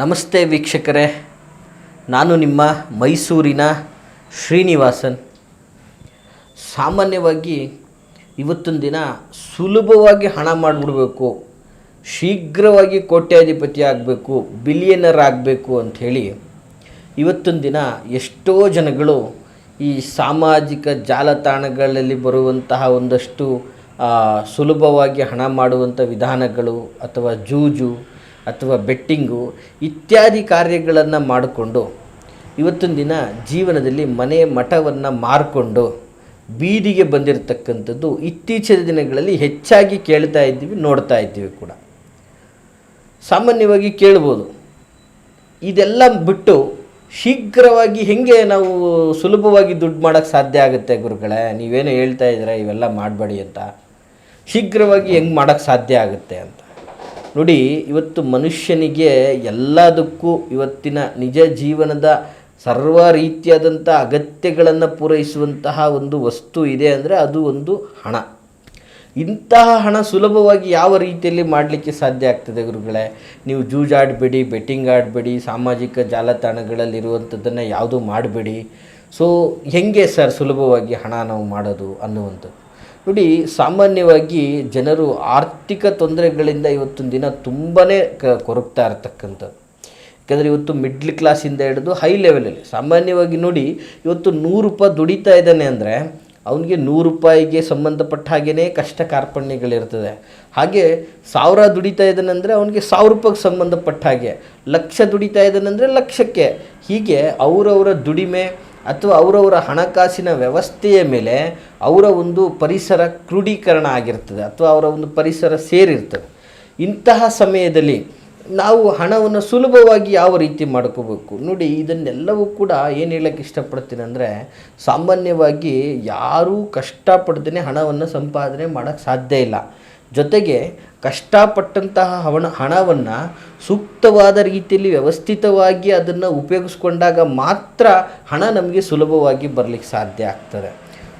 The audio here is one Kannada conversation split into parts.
ನಮಸ್ತೆ ವೀಕ್ಷಕರೇ. ನಾನು ನಿಮ್ಮ ಮೈಸೂರಿನ ಶ್ರೀನಿವಾಸನ್. ಸಾಮಾನ್ಯವಾಗಿ ಇವತ್ತಿನ ದಿನ ಸುಲಭವಾಗಿ ಹಣ ಮಾಡಿಬಿಡ್ಬೇಕು, ಶೀಘ್ರವಾಗಿ ಕೋಟ್ಯಾಧಿಪತಿ ಆಗಬೇಕು ಬಿಲಿಯನರ್ ಆಗಬೇಕು ಅಂಥೇಳಿ ಇವತ್ತಿನ ದಿನ ಎಷ್ಟೋ ಜನಗಳು ಈ ಸಾಮಾಜಿಕ ಜಾಲತಾಣಗಳಲ್ಲಿ ಬರುವಂತಹ ಒಂದಷ್ಟು ಸುಲಭವಾಗಿ ಹಣ ಮಾಡುವಂಥ ವಿಧಾನಗಳು ಅಥವಾ ಜೂಜು ಅಥವಾ ಬೆಟ್ಟಿಂಗು ಇತ್ಯಾದಿ ಕಾರ್ಯಗಳನ್ನು ಮಾಡಿಕೊಂಡು ಇವತ್ತಿನ ದಿನ ಜೀವನದಲ್ಲಿ ಮನೆ ಮಠವನ್ನು ಮಾರಿಕೊಂಡು ಬೀದಿಗೆ ಬಂದಿರತಕ್ಕಂಥದ್ದು ಇತ್ತೀಚಿನ ದಿನಗಳಲ್ಲಿ ಹೆಚ್ಚಾಗಿ ಕೇಳ್ತಾ ಇದ್ದೀವಿ, ನೋಡ್ತಾ ಇದ್ದೀವಿ ಕೂಡ. ಸಾಮಾನ್ಯವಾಗಿ ಕೇಳ್ಬೋದು. ಇದೆಲ್ಲ ಬಿಟ್ಟು ಶೀಘ್ರವಾಗಿ ಹೇಗೆ ನಾವು ಸುಲಭವಾಗಿ ದುಡ್ಡು ಮಾಡೋಕ್ಕೆ ಸಾಧ್ಯ ಆಗುತ್ತೆ ಗುರುಗಳೇ? ನೀವೇನು ಹೇಳ್ತಾ ಇದ್ದೀರಾ, ಇವೆಲ್ಲ ಮಾಡಬೇಡಿ ಅಂತ. ಶೀಘ್ರವಾಗಿ ಹೆಂಗೆ ಮಾಡೋಕ್ಕೆ ಸಾಧ್ಯ ಆಗುತ್ತೆ ಅಂತ. ನೋಡಿ, ಇವತ್ತು ಮನುಷ್ಯನಿಗೆ ಎಲ್ಲದಕ್ಕೂ ಇವತ್ತಿನ ನಿಜ ಜೀವನದ ಸರ್ವ ರೀತಿಯಾದಂಥ ಅಗತ್ಯಗಳನ್ನು ಪೂರೈಸುವಂತಹ ಒಂದು ವಸ್ತು ಇದೆ ಅಂದರೆ ಅದು ಒಂದು ಹಣ. ಇಂತಹ ಹಣ ಸುಲಭವಾಗಿ ಯಾವ ರೀತಿಯಲ್ಲಿ ಮಾಡಲಿಕ್ಕೆ ಸಾಧ್ಯ ಆಗ್ತದೆ ಗುರುಗಳೇ? ನೀವು ಜೂಜಾಡಬೇಡಿ ಬೆಟ್ಟಿಂಗ್ ಆಡಬೇಡಿ, ಸಾಮಾಜಿಕ ಜಾಲತಾಣಗಳಲ್ಲಿರುವಂಥದ್ದನ್ನು ಯಾವುದೂ ಮಾಡಬೇಡಿ. ಸೊ ಹೆಂಗೆ ಸರ್ ಸುಲಭವಾಗಿ ಹಣ ನಾವು ಮಾಡೋದು ಅನ್ನುವಂಥದ್ದು? ನೋಡಿ, ಸಾಮಾನ್ಯವಾಗಿ ಜನರು ಆರ್ಥಿಕ ತೊಂದರೆಗಳಿಂದ ಇವತ್ತಿನ ದಿನ ತುಂಬಾ ಕ, ಕೊರಗ್ತಾ ಇರತಕ್ಕಂಥದ್ದು. ಯಾಕಂದರೆ ಇವತ್ತು ಮಿಡ್ಲ್ ಕ್ಲಾಸಿಂದ ಹಿಡಿದು ಹೈ ಲೆವೆಲಲ್ಲಿ ಸಾಮಾನ್ಯವಾಗಿ ನೋಡಿ, ಇವತ್ತು ನೂರು ರೂಪಾಯಿ ದುಡಿತಾ ಇದ್ದಾನೆ ಅಂದರೆ, ಅವನಿಗೆ ನೂರು ರೂಪಾಯಿಗೆ ಸಂಬಂಧಪಟ್ಟ ಹಾಗೆಯೇ ಕಷ್ಟ ಕಾರ್ಪಣ್ಯಗಳಿರ್ತದೆ. ಹಾಗೆ ಸಾವಿರ ದುಡಿತಾ ಇದ್ದಾನೆ ಅಂದರೆ ಅವನಿಗೆ ಸಾವಿರ ರೂಪಾಯಿಗೆ ಸಂಬಂಧಪಟ್ಟ ಹಾಗೆ, ಲಕ್ಷ ದುಡಿತಾ ಇದ್ದಾನಂದರೆ ಲಕ್ಷಕ್ಕೆ. ಹೀಗೆ ಅವರವರ ದುಡಿಮೆ ಅಥವಾ ಅವರವರ ಹಣಕಾಸಿನ ವ್ಯವಸ್ಥೆಯ ಮೇಲೆ ಅವರ ಒಂದು ಪರಿಸರ ಕ್ರೋಢೀಕರಣ ಆಗಿರ್ತದೆ ಅಥವಾ ಅವರ ಒಂದು ಪರಿಸರ ಸೇರಿರ್ತದೆ. ಇಂತಹ ಸಮಯದಲ್ಲಿ ನಾವು ಹಣವನ್ನು ಸುಲಭವಾಗಿ ಯಾವ ರೀತಿ ಮಾಡ್ಕೋಬೇಕು? ನೋಡಿ, ಇದನ್ನೆಲ್ಲವೂ ಕೂಡ ಏನು ಹೇಳೋಕ್ಕೆ ಇಷ್ಟಪಡ್ತೀನಿ ಅಂದರೆ, ಸಾಮಾನ್ಯವಾಗಿ ಯಾರೂ ಕಷ್ಟಪಡ್ದೇ ಹಣವನ್ನು ಸಂಪಾದನೆ ಮಾಡೋಕ್ಕೆ ಸಾಧ್ಯ ಇಲ್ಲ. ಜೊತೆಗೆ ಕಷ್ಟಪಟ್ಟಂತಹ ಹಣ ಹಣವನ್ನು ಸೂಕ್ತವಾದ ರೀತಿಯಲ್ಲಿ ವ್ಯವಸ್ಥಿತವಾಗಿ ಅದನ್ನು ಉಪಯೋಗಿಸ್ಕೊಂಡಾಗ ಮಾತ್ರ ಹಣ ನಮಗೆ ಸುಲಭವಾಗಿ ಬರಲಿಕ್ಕೆ ಸಾಧ್ಯ ಆಗ್ತದೆ.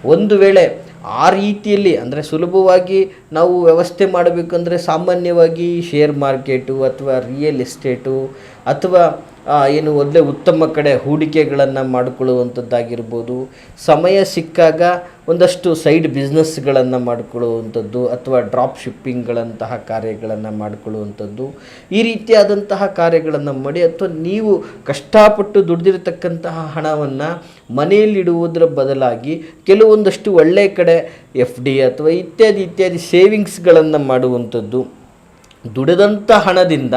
ಒಂದು ವೇಳೆ ಆ ರೀತಿಯಲ್ಲಿ ಅಂದರೆ ಸುಲಭವಾಗಿ ನಾವು ವ್ಯವಸ್ಥೆ ಮಾಡಬೇಕಂದ್ರೆ ಸಾಮಾನ್ಯವಾಗಿ ಶೇರ್ ಮಾರ್ಕೆಟು ಅಥವಾ ರಿಯಲ್ ಎಸ್ಟೇಟು ಅಥವಾ ಏನು ಒಳ್ಳೆ ಉತ್ತಮ ಕಡೆ ಹೂಡಿಕೆಗಳನ್ನು ಮಾಡಿಕೊಳ್ಳುವಂಥದ್ದಾಗಿರ್ಬೋದು. ಸಮಯ ಸಿಕ್ಕಾಗ ಒಂದಷ್ಟು ಸೈಡ್ ಬಿಸ್ನೆಸ್ಗಳನ್ನು ಮಾಡಿಕೊಳ್ಳುವಂಥದ್ದು ಅಥವಾ ಡ್ರಾಪ್ ಶಿಪ್ಪಿಂಗ್ಗಳಂತಹ ಕಾರ್ಯಗಳನ್ನು ಮಾಡಿಕೊಳ್ಳುವಂಥದ್ದು. ಈ ರೀತಿಯಾದಂತಹ ಕಾರ್ಯಗಳನ್ನು ಮಾಡಿ ಅಥವಾ ನೀವು ಕಷ್ಟಪಟ್ಟು ದುಡ್ದಿರತಕ್ಕಂತಹ ಹಣವನ್ನು ಮನೆಯಲ್ಲಿಡುವುದರ ಬದಲಾಗಿ ಕೆಲವೊಂದಷ್ಟು ಒಳ್ಳೆಯ ಕಡೆ ಎಫ್ ಡಿ ಅಥವಾ ಇತ್ಯಾದಿ ಇತ್ಯಾದಿ ಸೇವಿಂಗ್ಸ್ಗಳನ್ನು ಮಾಡುವಂಥದ್ದು. ದುಡಿದಂಥ ಹಣದಿಂದ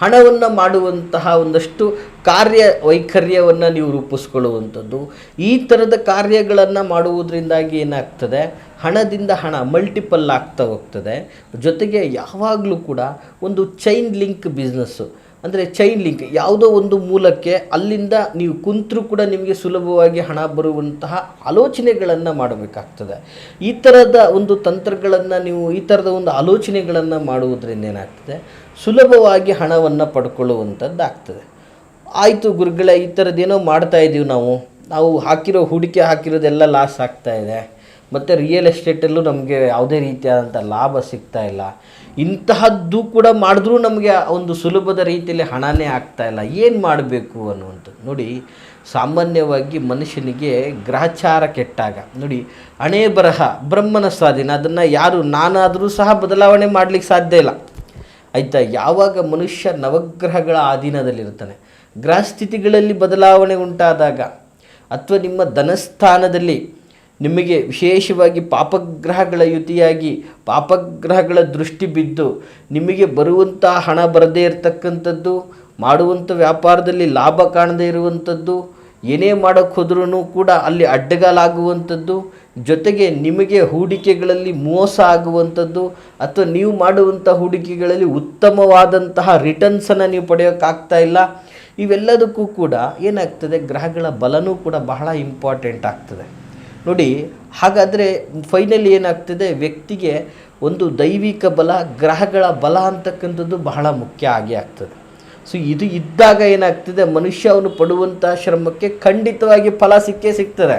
ಹಣವನ್ನು ಮಾಡುವಂತಹ ಒಂದಷ್ಟು ಕಾರ್ಯ ವೈಖರ್ಯವನ್ನು ನೀವು ರೂಪಿಸ್ಕೊಳ್ಳುವಂಥದ್ದು. ಈ ಥರದ ಕಾರ್ಯಗಳನ್ನು ಮಾಡುವುದರಿಂದಾಗಿ ಏನಾಗ್ತದೆ? ಹಣದಿಂದ ಹಣ ಮಲ್ಟಿಪಲ್ ಆಗ್ತಾ ಹೋಗ್ತದೆ. ಜೊತೆಗೆ ಯಾವಾಗಲೂ ಕೂಡ ಒಂದು ಚೈನ್ ಲಿಂಕ್ ಬಿಸ್ನೆಸ್ಸು ಅಂದರೆ ಚೈನ್ ಲಿಂಕ್ ಯಾವುದೋ ಒಂದು ಮೂಲಕ್ಕೆ ಅಲ್ಲಿಂದ ನೀವು ಕುಂತರೂ ಕೂಡ ನಿಮಗೆ ಸುಲಭವಾಗಿ ಹಣ ಬರುವಂತಹ ಆಲೋಚನೆಗಳನ್ನು ಮಾಡಬೇಕಾಗ್ತದೆ. ಈ ಥರದ ಒಂದು ತಂತ್ರಗಳನ್ನು ನೀವು, ಈ ಥರದ ಒಂದು ಆಲೋಚನೆಗಳನ್ನು ಮಾಡುವುದರಿಂದ ಏನಾಗ್ತದೆ? ಸುಲಭವಾಗಿ ಹಣವನ್ನು ಪಡ್ಕೊಳ್ಳುವಂಥದ್ದು ಆಗ್ತದೆ ಆಯಿತು ಗುರುಗಳೇ, ಈ ಥರದ್ದೇನೋ ಮಾಡ್ತಾ ಇದ್ದೀವಿ ನಾವು. ನಾವು ಹಾಕಿರೋ ಹೂಡಿಕೆ, ಹಾಕಿರೋದೆಲ್ಲ ಲಾಸ್ ಆಗ್ತಾ ಇದೆ. ಮತ್ತು ರಿಯಲ್ ಎಸ್ಟೇಟಲ್ಲೂ ನಮಗೆ ಯಾವುದೇ ರೀತಿಯಾದಂಥ ಲಾಭ ಸಿಗ್ತಾ ಇಲ್ಲ. ಇಂತಹದ್ದು ಕೂಡ ಮಾಡಿದ್ರೂ ನಮಗೆ ಒಂದು ಸುಲಭದ ರೀತಿಯಲ್ಲಿ ಆಗ್ತಾ ಇಲ್ಲ. ಏನು ಮಾಡಬೇಕು ಅನ್ನುವಂಥದ್ದು. ನೋಡಿ, ಸಾಮಾನ್ಯವಾಗಿ ಮನುಷ್ಯನಿಗೆ ಗ್ರಹಚಾರ ಕೆಟ್ಟಾಗ, ನೋಡಿ, ಹಣೆ ಬರಹ, ಬ್ರಹ್ಮನ ಸ್ವಾಧೀನ, ಅದನ್ನು ಯಾರು ನಾನಾದರೂ ಸಹ ಬದಲಾವಣೆ ಮಾಡಲಿಕ್ಕೆ ಸಾಧ್ಯ ಇಲ್ಲ. ಆಯಿತಾ? ಯಾವಾಗ ಮನುಷ್ಯ ನವಗ್ರಹಗಳ ಅಧೀನದಲ್ಲಿರ್ತಾನೆ ಗ್ರಹ ಸ್ಥಿತಿಗಳಲ್ಲಿ ಬದಲಾವಣೆ ಉಂಟಾದಾಗ, ಅಥವಾ ನಿಮ್ಮ ಧನಸ್ಥಾನದಲ್ಲಿ ನಿಮಗೆ ವಿಶೇಷವಾಗಿ ಪಾಪಗ್ರಹಗಳ ಯುತಿಯಾಗಿ ಪಾಪಗ್ರಹಗಳ ದೃಷ್ಟಿ ಬಿದ್ದು ನಿಮಗೆ ಬರುವಂಥ ಹಣ ಬರದೇ ಇರತಕ್ಕಂಥದ್ದು, ಮಾಡುವಂಥ ವ್ಯಾಪಾರದಲ್ಲಿ ಲಾಭ ಕಾಣದೇ ಇರುವಂಥದ್ದು, ಏನೇ ಮಾಡೋಕ್ಕೆ ಹೋದ್ರೂ ಕೂಡ ಅಲ್ಲಿ ಅಡ್ಡಗಾಲಾಗುವಂಥದ್ದು, ಜೊತೆಗೆ ನಿಮಗೆ ಹೂಡಿಕೆಗಳಲ್ಲಿ ಮೋಸ ಆಗುವಂಥದ್ದು ಅಥವಾ ನೀವು ಮಾಡುವಂಥ ಹೂಡಿಕೆಗಳಲ್ಲಿ ಉತ್ತಮವಾದಂತಹ ರಿಟರ್ನ್ಸನ್ನು ನೀವು ಪಡೆಯೋಕ್ಕಾಗ್ತಾ ಇಲ್ಲ, ಇವೆಲ್ಲದಕ್ಕೂ ಕೂಡ ಏನಾಗ್ತದೆ, ಗ್ರಹಗಳ ಬಲನೂ ಕೂಡ ಬಹಳ ಇಂಪಾರ್ಟೆಂಟ್ ಆಗ್ತದೆ. ನೋಡಿ, ಹಾಗಾದರೆ ಫೈನಲಿ ಏನಾಗ್ತದೆ? ವ್ಯಕ್ತಿಗೆ ಒಂದು ದೈವಿಕ ಬಲ, ಗ್ರಹಗಳ ಬಲ ಅಂತಕ್ಕಂಥದ್ದು ಬಹಳ ಮುಖ್ಯ ಆಗೇ ಆಗ್ತದೆ. ಸೊ ಇದು ಇದ್ದಾಗ ಏನಾಗ್ತದೆ? ಮನುಷ್ಯ ಅವನು ಪಡುವಂಥ ಶ್ರಮಕ್ಕೆ ಖಂಡಿತವಾಗಿ ಫಲ ಸಿಕ್ಕೇ ಸಿಗ್ತದೆ.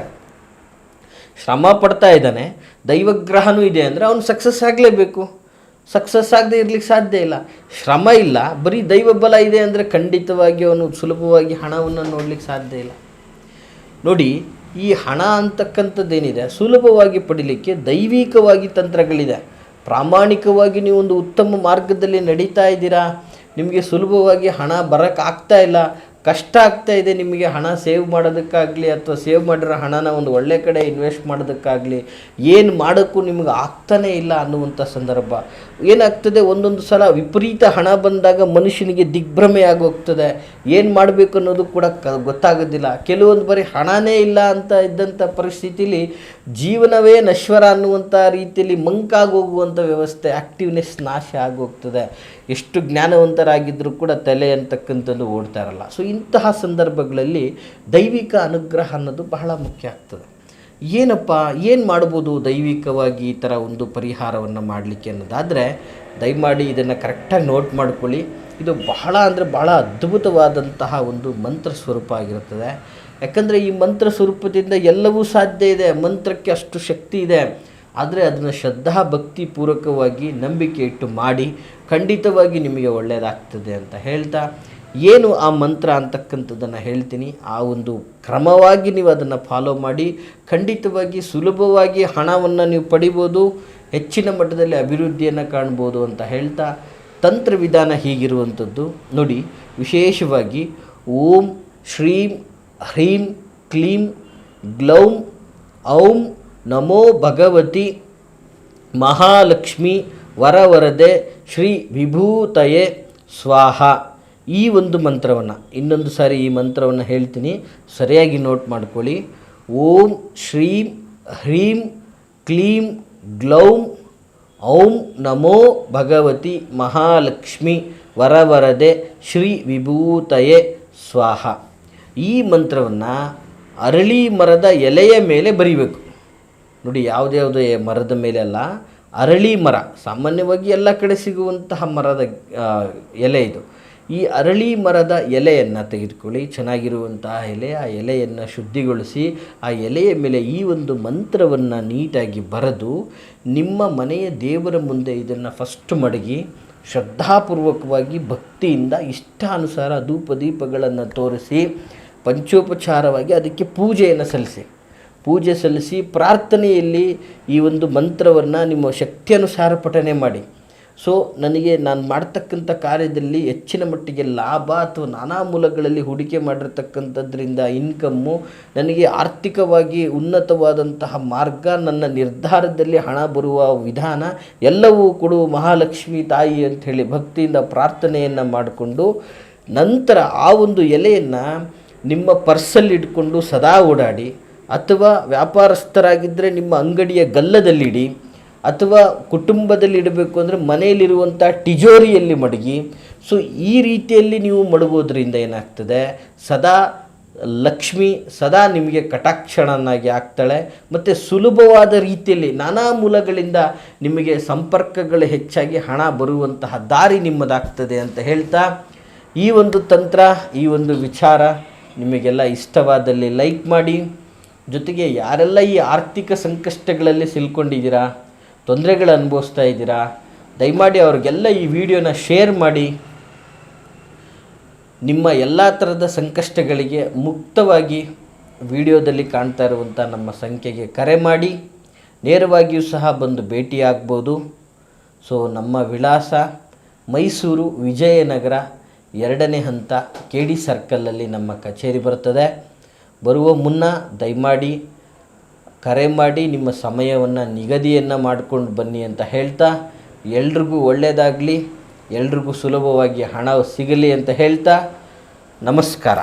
ಶ್ರಮ ಪಡ್ತಾ ಇದ್ದಾನೆ, ದೈವಗ್ರಹನೂ ಇದೆ ಅಂದರೆ ಅವನು ಸಕ್ಸಸ್ ಆಗಲೇಬೇಕು. ಸಕ್ಸಸ್ ಆಗದೆ ಇರಲಿಕ್ಕೆ ಸಾಧ್ಯ ಇಲ್ಲ. ಶ್ರಮ ಇಲ್ಲ, ಬರೀ ದೈವ ಬಲ ಇದೆ ಅಂದರೆ ಖಂಡಿತವಾಗಿ ಅವನು ಸುಲಭವಾಗಿ ಹಣವನ್ನು ನೋಡಲಿಕ್ಕೆ ಸಾಧ್ಯ ಇಲ್ಲ. ನೋಡಿ ಈ ಹಣ ಅಂತಕ್ಕಂಥದ್ದೇನಿದೆ ಸುಲಭವಾಗಿ ಪಡಿಲಿಕ್ಕೆ ದೈವಿಕವಾಗಿ ತಂತ್ರಗಳಿದೆ. ಪ್ರಾಮಾಣಿಕವಾಗಿ ನೀವು ಒಂದು ಉತ್ತಮ ಮಾರ್ಗದಲ್ಲಿ ನಡೀತಾ ಇದ್ದೀರಾ? ನಿಮಗೆ ಸುಲಭವಾಗಿ ಹಣ ಬರೋಕ್ಕಾಗ್ತಾ ಇಲ್ಲ. ಕಷ್ಟ ಆಗ್ತಾ ಇದೆ ನಿಮಗೆ ಹಣ ಸೇವ್ ಮಾಡೋದಕ್ಕಾಗಲಿ ಅಥವಾ ಸೇವ್ ಮಾಡಿರೋ ಹಣನ ಒಂದು ಒಳ್ಳೆ ಕಡೆ ಇನ್ವೆಸ್ಟ್ ಮಾಡೋದಕ್ಕಾಗಲಿ. ಏನು ಮಾಡೋಕ್ಕೂ ನಿಮಗೆ ಆಗ್ತಾನೇ ಇಲ್ಲ ಅನ್ನುವಂಥ ಸಂದರ್ಭ. ಏನಾಗ್ತದೆ? ಒಂದೊಂದು ಸಲ ವಿಪರೀತ ಹಣ ಬಂದಾಗ ಮನುಷ್ಯನಿಗೆ ದಿಗ್ಭ್ರಮೆ ಆಗೋಗ್ತದೆ. ಏನು ಮಾಡಬೇಕು ಅನ್ನೋದು ಕೂಡ ಕ, ಗೊತ್ತಾಗೋದಿಲ್ಲ. ಕೆಲವೊಂದು ಬಾರಿ ಹಣನೇ ಇಲ್ಲ ಅಂತ ಇದ್ದಂಥ ಪರಿಸ್ಥಿತಿಯಲ್ಲಿ ಜೀವನವೇ ನಶ್ವರ ಅನ್ನುವಂಥ ರೀತಿಯಲ್ಲಿ ಮಂಕಾಗೋಗುವಂಥ ವ್ಯವಸ್ಥೆ ಆ್ಯಕ್ಟಿವ್ನೆಸ್ ನಾಶ ಆಗೋಗ್ತದೆ. ಎಷ್ಟು ಜ್ಞಾನವಂತರಾಗಿದ್ದರೂ ಕೂಡ ತಲೆ ಅಂತಕ್ಕಂಥದ್ದು ಓಡ್ತಾ ಇರಲ್ಲ. ಸೊ ಇಂತಹ ಸಂದರ್ಭಗಳಲ್ಲಿ ದೈವಿಕ ಅನುಗ್ರಹ ಅನ್ನೋದು ಬಹಳ ಮುಖ್ಯ ಆಗ್ತದೆ. ಏನಪ್ಪ, ಏನು ಮಾಡ್ಬೋದು ದೈವಿಕವಾಗಿ ಈ ಥರ ಒಂದು ಪರಿಹಾರವನ್ನು ಮಾಡಲಿಕ್ಕೆ ಅನ್ನೋದಾದರೆ, ದಯಮಾಡಿ ಇದನ್ನು ಕರೆಕ್ಟಾಗಿ ನೋಟ್ ಮಾಡ್ಕೊಳ್ಳಿ. ಇದು ಬಹಳ ಅಂದರೆ ಬಹಳ ಅದ್ಭುತವಾದಂತಹ ಒಂದು ಮಂತ್ರ ಸ್ವರೂಪ ಆಗಿರುತ್ತದೆ. ಯಾಕಂದರೆ ಈ ಮಂತ್ರ ಸ್ವರೂಪದಿಂದ ಎಲ್ಲವೂ ಸಾಧ್ಯ ಇದೆ, ಮಂತ್ರಕ್ಕೆ ಅಷ್ಟು ಶಕ್ತಿ ಇದೆ. ಆದರೆ ಅದನ್ನು ಶ್ರದ್ಧಾ ಭಕ್ತಿ ಪೂರ್ವಕವಾಗಿ ನಂಬಿಕೆ ಇಟ್ಟು ಮಾಡಿ ಖಂಡಿತವಾಗಿ ನಿಮಗೆ ಒಳ್ಳೆಯದಾಗ್ತದೆ ಅಂತ ಹೇಳ್ತಾ ಏನು ಆ ಮಂತ್ರ ಅಂತಕ್ಕಂಥದ್ದನ್ನು ಹೇಳ್ತೀನಿ. ಆ ಒಂದು ಕ್ರಮವಾಗಿ ನೀವು ಅದನ್ನು ಫಾಲೋ ಮಾಡಿ, ಖಂಡಿತವಾಗಿ ಸುಲಭವಾಗಿ ಹಣವನ್ನು ನೀವು ಪಡಿಬೋದು, ಹೆಚ್ಚಿನ ಮಟ್ಟದಲ್ಲಿ ಅಭಿವೃದ್ಧಿಯನ್ನು ಕಾಣ್ಬೋದು ಅಂತ ಹೇಳ್ತಾ ತಂತ್ರ ವಿಧಾನ ಹೀಗಿರುವಂಥದ್ದು. ನೋಡಿ, ವಿಶೇಷವಾಗಿ ಓಂ ಶ್ರೀಂ ಹ್ರೀಂ ಕ್ಲೀಂ ಗ್ಲೌಂ ಔಂ ನಮೋ ಭಗವತಿ ಮಹಾಲಕ್ಷ್ಮಿ ವರವರದೆ ಶ್ರೀ ವಿಭೂತಯೇ ಸ್ವಾಹ. ಈ ಒಂದು ಮಂತ್ರವನ್ನು, ಇನ್ನೊಂದು ಸಾರಿ ಈ ಮಂತ್ರವನ್ನು ಹೇಳ್ತೀನಿ. ಸರಿಯಾಗಿ ನೋಟ್ ಮಾಡ್ಕೊಳ್ಳಿ. ಓಂ ಶ್ರೀಂ ಹ್ರೀಂ ಕ್ಲೀಂ ಗ್ಲೌಂ ಔಂ ನಮೋ ಭಗವತಿ ಮಹಾಲಕ್ಷ್ಮಿ ವರವರದೆ ಶ್ರೀ ವಿಭೂತಯೇ ಸ್ವಾಹ. ಈ ಮಂತ್ರವನ್ನು ಅರಳಿ ಮರದ ಎಲೆಯ ಮೇಲೆ ಬರೀಬೇಕು. ನೋಡಿ ಯಾವುದ್ಯಾವುದೇ ಮರದ ಮೇಲೆ ಅಲ್ಲ, ಅರಳಿ ಮರ, ಸಾಮಾನ್ಯವಾಗಿ ಎಲ್ಲ ಕಡೆ ಸಿಗುವಂತಹ ಮರದ ಎಲೆ ಇದು. ಈ ಅರಳಿ ಮರದ ಎಲೆಯನ್ನು ತೆಗೆದುಕೊಳ್ಳಿ. ಚೆನ್ನಾಗಿರುವಂತಹ ಎಲೆ, ಆ ಎಲೆಯನ್ನು ಶುದ್ಧಿಗೊಳಿಸಿ, ಆ ಎಲೆಯ ಮೇಲೆ ಈ ಒಂದು ಮಂತ್ರವನ್ನು ನೀಟಾಗಿ ಬರೆದು, ನಿಮ್ಮ ಮನೆಯ ದೇವರ ಮುಂದೆ ಇದನ್ನು ಫಸ್ಟ್ ಮಡಗಿ, ಶ್ರದ್ಧಾಪೂರ್ವಕವಾಗಿ ಭಕ್ತಿಯಿಂದ ಇಷ್ಟಾನುಸಾರ ಧೂಪ ದೀಪಗಳನ್ನು ತೋರಿಸಿ, ಪಂಚೋಪಚಾರವಾಗಿ ಅದಕ್ಕೆ ಪೂಜೆಯನ್ನು ಸಲ್ಲಿಸಿ. ಪೂಜೆ ಸಲ್ಲಿಸಿ ಪ್ರಾರ್ಥನೆಯಲ್ಲಿ ಈ ಒಂದು ಮಂತ್ರವನ್ನು ನಿಮ್ಮ ಶಕ್ತಿಯನುಸಾರ ಪಠನೆ ಮಾಡಿ. ಸೊ ನನಗೆ ನಾನು ಮಾಡ್ತಕ್ಕಂಥ ಕಾರ್ಯದಲ್ಲಿ ಹೆಚ್ಚಿನ ಮಟ್ಟಿಗೆ ಲಾಭ ಅಥವಾ ನಾನಾ ಮೂಲಗಳಲ್ಲಿ ಹೂಡಿಕೆ ಮಾಡಿರ್ತಕ್ಕಂಥದ್ರಿಂದ ಇನ್ಕಮ್ಮು ನನಗೆ ಆರ್ಥಿಕವಾಗಿ ಉನ್ನತವಾದಂತಹ ಮಾರ್ಗ ನನ್ನ ನಿರ್ಧಾರದಲ್ಲಿ ಹಣ ಬರುವ ವಿಧಾನ ಎಲ್ಲವೂ ಕೊಡು ಮಹಾಲಕ್ಷ್ಮಿ ತಾಯಿ ಅಂತ ಹೇಳಿ ಭಕ್ತಿಯಿಂದ ಪ್ರಾರ್ಥನೆಯನ್ನು ಮಾಡಿಕೊಂಡು ನಂತರ ಆ ಒಂದು ಎಲೆಯನ್ನು ನಿಮ್ಮ ಪರ್ಸಲ್ಲಿ ಇಟ್ಕೊಂಡು ಸದಾ ಓಡಾಡಿ ಅಥವಾ ವ್ಯಾಪಾರಸ್ಥರಾಗಿದ್ದರೆ ನಿಮ್ಮ ಅಂಗಡಿಯ ಗಲ್ಲದಲ್ಲಿಡಿ. ಅಥವಾ ಕುಟುಂಬದಲ್ಲಿ ಇಡಬೇಕು ಅಂದರೆ ಮನೆಯಲ್ಲಿರುವಂಥ ಟಿಜೋರಿಯಲ್ಲಿ ಮಡಗಿ. ಸೊ ಈ ರೀತಿಯಲ್ಲಿ ನೀವು ಮಡಗೋದ್ರಿಂದ ಏನಾಗ್ತದೆ? ಸದಾ ಲಕ್ಷ್ಮಿ, ಸದಾ ನಿಮಗೆ ಕಟಾಕ್ಷಣನಾಗಿ ಆಗ್ತಾಳೆ. ಮತ್ತು ಸುಲಭವಾದ ರೀತಿಯಲ್ಲಿ ನಾನಾ ಮೂಲಗಳಿಂದ ನಿಮಗೆ ಸಂಪರ್ಕಗಳು ಹೆಚ್ಚಾಗಿ ಹಣ ಬರುವಂತಹ ದಾರಿ ನಿಮ್ಮದಾಗ್ತದೆ ಅಂತ ಹೇಳ್ತಾ, ಈ ಒಂದು ತಂತ್ರ, ಈ ಒಂದು ವಿಚಾರ ನಿಮಗೆಲ್ಲ ಇಷ್ಟವಾದಲ್ಲಿ ಲೈಕ್ ಮಾಡಿ. ಜೊತೆಗೆ ಯಾರೆಲ್ಲ ಈ ಆರ್ಥಿಕ ಸಂಕಷ್ಟಗಳಲ್ಲಿ ಸಿಲ್ಕೊಂಡಿದ್ದೀರಾ? ತೊಂದರೆಗಳು ಅನುಭವಿಸ್ತಾ ಇದ್ದೀರಾ? ದಯಮಾಡಿ ಅವ್ರಿಗೆಲ್ಲ ಈ ವಿಡಿಯೋನ ಶೇರ್ ಮಾಡಿ. ನಿಮ್ಮ ಎಲ್ಲ ಥರದ ಸಂಕಷ್ಟಗಳಿಗೆ ಮುಕ್ತವಾಗಿ ವಿಡಿಯೋದಲ್ಲಿ ಕಾಣ್ತಾ ಇರುವಂಥ ನಮ್ಮ ಸಂಖ್ಯೆಗೆ ಕರೆ ಮಾಡಿ. ನೇರವಾಗಿಯೂ ಸಹ ಬಂದು ಭೇಟಿಯಾಗ್ಬೋದು. ಸೊ, ನಮ್ಮ ವಿಳಾಸ ಮೈಸೂರು ವಿಜಯನಗರ ಎರಡನೇ ಹಂತ ಕೆ ಡಿ ಸರ್ಕಲಲ್ಲಿ ನಮ್ಮ ಕಚೇರಿ ಬರ್ತದೆ. ಬರುವ ಮುನ್ನ ದಯಮಾಡಿ ಕರೆ ಮಾಡಿ ನಿಮ್ಮ ಸಮಯವನ್ನು ನಿಗದಿಯನ್ನು ಮಾಡ್ಕೊಂಡು ಬನ್ನಿ ಅಂತ ಹೇಳ್ತಾ, ಎಲ್ರಿಗೂ ಒಳ್ಳೆಯದಾಗಲಿ ಎಲ್ರಿಗೂ ಸುಲಭವಾಗಿ ಹಣ ಸಿಗಲಿ ಅಂತ ಹೇಳ್ತಾ, ನಮಸ್ಕಾರ.